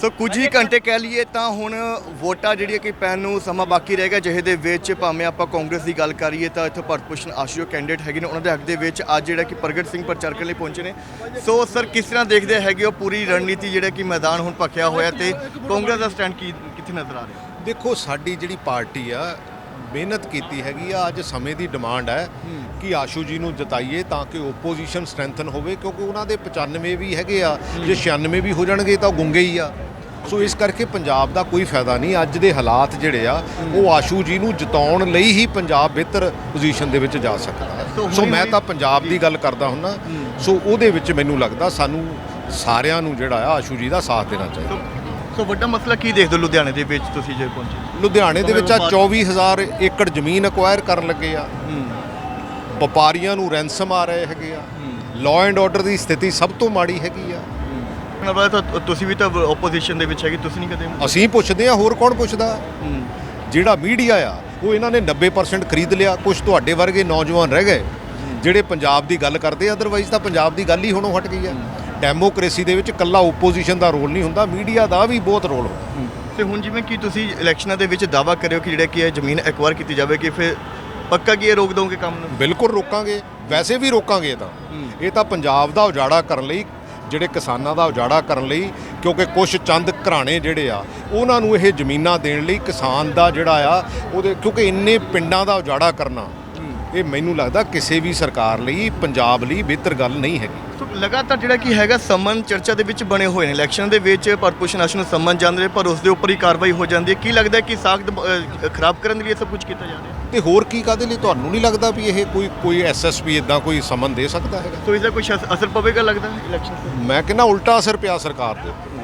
ਸੋ ਕੁਝ ਹੀ ਘੰਟੇ ਕਹਿ ਲਈਏ ਤਾਂ ਹੁਣ ਵੋਟਾਂ ਜਿਹੜੀਆਂ ਕਿ ਪੈਣ ਨੂੰ ਸਮਾਂ ਬਾਕੀ ਰਹਿ ਗਿਆ, ਜਿਹੇ ਦੇ ਵਿੱਚ ਭਾਵੇਂ ਆਪਾਂ ਕਾਂਗਰਸ ਦੀ ਗੱਲ ਕਰੀਏ ਤਾਂ ਇੱਥੇ ਭਰਤ ਭੂਸ਼ਣ ਆਸ਼ੂ ਕੈਂਡੀਡੇਟ ਹੈਗੇ ਨੇ, ਉਹਨਾਂ ਦੇ ਹੱਕ ਦੇ ਵਿੱਚ ਅੱਜ ਜਿਹੜਾ ਕਿ ਪ੍ਰਗਟ ਸਿੰਘ ਪ੍ਰਚਾਰ ਲਈ ਪਹੁੰਚੇ ਨੇ। ਸੋ ਸਰ, ਕਿਸ ਤਰ੍ਹਾਂ ਦੇਖਦੇ ਹੈਗੇ ਉਹ ਪੂਰੀ ਰਣਨੀਤੀ ਜਿਹੜਾ ਕਿ ਮੈਦਾਨ ਹੁਣ ਭਖਿਆ ਹੋਇਆ ਤੇ ਕਾਂਗਰਸ ਦਾ ਸਟੈਂਡ ਕੀ ਕਿੱਥੇ ਨਜ਼ਰ ਆ ਰਿਹਾ? ਦੇਖੋ, ਸਾਡੀ ਜਿਹੜੀ ਪਾਰਟੀ ਆ, ਮਿਹਨਤ ਕੀਤੀ ਹੈਗੀ ਆ, ਅੱਜ ਸਮੇਂ ਦੀ ਡਿਮਾਂਡ ਹੈ ਕਿ ਆਸ਼ੂ ਜੀ ਨੂੰ ਜਿਤਾਈਏ ਤਾਂ ਕਿ ਓਪੋਜੀਸ਼ਨ ਸਟਰੈਂਥਨ ਹੋਵੇ, ਕਿਉਂਕਿ ਉਹਨਾਂ ਦੇ 95 ਵੀ ਹੈਗੇ ਆ, ਜੇ 96 ਵੀ ਹੋ ਜਾਣਗੇ ਤਾਂ ਉਹ ਗੁੰਗੇ ਹੀ ਆ। ਸੋ ਇਸ ਕਰਕੇ ਪੰਜਾਬ ਦਾ ਕੋਈ ਫਾਇਦਾ ਨਹੀਂ। ਅੱਜ ਦੇ ਹਾਲਾਤ ਜਿਹੜੇ ਆ ਉਹ ਆਸ਼ੂ ਜੀ ਨੂੰ ਜਿਤਾਉਣ ਲਈ ਹੀ ਪੰਜਾਬ ਬਿਹਤਰ ਪੋਜੀਸ਼ਨ ਦੇ ਵਿੱਚ ਜਾ ਸਕਦਾ ਸੋ ਮੈਂ ਤਾਂ ਪੰਜਾਬ ਦੀ ਗੱਲ ਕਰਦਾ ਹੁੰਨਾ। ਸੋ ਉਹਦੇ ਵਿੱਚ ਮੈਨੂੰ ਲੱਗਦਾ ਸਾਨੂੰ ਸਾਰਿਆਂ ਨੂੰ ਜਿਹੜਾ ਆ ਆਸ਼ੂ ਜੀ ਦਾ ਸਾਥ ਦੇਣਾ ਚਾਹੀਦਾ। ਸੋ ਸੋ ਵੱਡਾ ਮਸਲਾ ਕੀ ਦੇਖਦੇ ਹੋ ਲੁਧਿਆਣੇ ਦੇ ਵਿੱਚ ਤੁਸੀਂ ਜੇ ਪਹੁੰਚੇ? ਲੁਧਿਆਣੇ ਦੇ ਵਿੱਚ ਆ 24000 ਏਕੜ ਜ਼ਮੀਨ ਅਕਵਾਇਰ ਕਰਨ ਲੱਗੇ ਆ। ਵਪਾਰੀਆਂ ਨੂੰ ਰੈਂਸਮ ਆ ਰਹੇ ਹੈਗੇ ਆ। ਲਾਅ ਐਂਡ ਆਰਡਰ ਦੀ ਸਥਿਤੀ ਸਭ ਤੋਂ ਮਾੜੀ ਹੈਗੀ ਆ। ਬਾਰੇ ਤਾਂ ਤੁਸੀਂ ਵੀ ਤਾਂ ਆਪੋਜੀਸ਼ਨ ਦੇ ਵਿੱਚ ਹੈਗੇ ਤੁਸੀਂ ਨਹੀਂ ਕਦੇ ਅਸੀਂ ਪੁੱਛਦੇ ਆ ਹੋਰ ਕੌਣ ਪੁੱਛਦਾ। ਜਿਹੜਾ ਮੀਡੀਆ ਆ ਉਹ ਇਹਨਾਂ ਨੇ 90% ਖਰੀਦ ਲਿਆ ਕੁਝ ਤੁਹਾਡੇ ਵਰਗੇ ਨੌਜਵਾਨ ਰਹਿ ਗਏ ਜਿਹੜੇ ਪੰਜਾਬ ਦੀ ਗੱਲ ਕਰਦੇ ਅਦਰਵਾਈਜ਼ ਤਾਂ ਪੰਜਾਬ ਦੀ ਗੱਲ ਹੀ ਹੁਣੋਂ ਹਟ ਗਈ ਆ। ਡੈਮੋਕ੍ਰੇਸੀ ਦੇ ਵਿੱਚ ਕੱਲਾ ਓਪੋਜੀਸ਼ਨ ਦਾ ਰੋਲ ਨਹੀਂ ਹੁੰਦਾ ਮੀਡੀਆ ਦਾ ਵੀ ਬਹੁਤ ਰੋਲ ਹੁੰਦਾ। ਤੇ ਹੁਣ ਜਿਵੇਂ ਕਿ ਤੁਸੀਂ ਇਲੈਕਸ਼ਨਾਂ ਦੇ ਵਿੱਚ ਦਾਵਾ ਕਰਿਓ ਕਿ ਜਿਹੜਾ ਕਿ ਇਹ ਜ਼ਮੀਨ ਐਕਵਾਇਰ ਕੀਤੀ ਜਾਵੇਗੀ ਫਿਰ ਪੱਕਾ ਕੀ ਇਹ ਰੋਕ ਦੋਗੇ ਕੰਮ ਨੂੰ? ਬਿਲਕੁਲ ਰੋਕਾਂਗੇ ਵੈਸੇ ਵੀ ਰੋਕਾਂਗੇ ਤਾਂ। ਇਹ ਤਾਂ ਪੰਜਾਬ ਦਾ ਉਜਾੜਾ ਕਰਨ ਲਈ ਜਿਹੜੇ ਕਿਸਾਨਾਂ ਦਾ ਉਜਾੜਾ ਕਰਨ ਲਈ, ਕਿਉਂਕਿ ਕੁਝ ਚੰਦ ਘਰਾਣੇ ਜਿਹੜੇ ਆ, ਉਹਨਾਂ ਨੂੰ ਇਹ ਜ਼ਮੀਨਾਂ ਦੇਣ ਲਈ ਕਿਸਾਨ ਦਾ ਜਿਹੜਾ ਆ, ਉਹਦੇ ਕਿਉਂਕਿ ਇੰਨੇ ਪਿੰਡਾਂ ਦਾ ਉਜਾੜਾ ਕਰਨਾ, ਇਹ ਮੈਨੂੰ ਲੱਗਦਾ ਕਿਸੇ ਵੀ ਸਰਕਾਰ ਲਈ, ਪੰਜਾਬ ਲਈ ਬਿਹਤਰ ਗੱਲ ਨਹੀਂ ਹੈਗੀ। ਲਗਾਤਾਰ ਜਿਹੜਾ ਕਿ ਹੈਗਾ ਸਮਨ ਚਰਚਾ ਦੇ ਵਿੱਚ ਬਣੇ ਹੋਏ ਨੇ। ਇਲੈਕਸ਼ਨ ਦੇ ਵਿੱਚ ਭਰਪੂਸ਼ਨ ਆਸ਼ੂ ਨੂੰ ਸਮਨ ਜਾਂਦੇ ਪਰ ਉਸ ਦੇ ਉੱਪਰ ਹੀ ਕਾਰਵਾਈ ਹੋ ਜਾਂਦੀ ਹੈ। ਕੀ ਲੱਗਦਾ ਹੈ ਕਿ ਸਾਖ ਖਰਾਬ ਕਰਨ ਦੇ ਲਈ ਇਹ ਸਭ ਕੁਝ ਕੀਤਾ ਜਾ ਰਿਹਾ ਹੈ? ਤੇ ਹੋਰ ਕੀ ਕਾਦੇ ਲਈ ਤੁਹਾਨੂੰ ਨਹੀਂ ਲੱਗਦਾ ਵੀ ਇਹ ਕੋਈ ਕੋਈ ਐਸਐਸਪੀ ਇਦਾਂ ਕੋਈ ਸਮਨ ਦੇ ਸਕਦਾ ਹੈਗਾ? ਸੋ ਇਸ ਦਾ ਕੁਝ ਅਸਰ ਪਵੇਗਾ ਲੱਗਦਾ ਇਲੈਕਸ਼ਨ ਤੇ? ਮੈਂ ਕਹਿੰਦਾ ਉਲਟਾ ਅਸਰ ਪਿਆ ਸਰਕਾਰ ਦੇ ਉੱਤੇ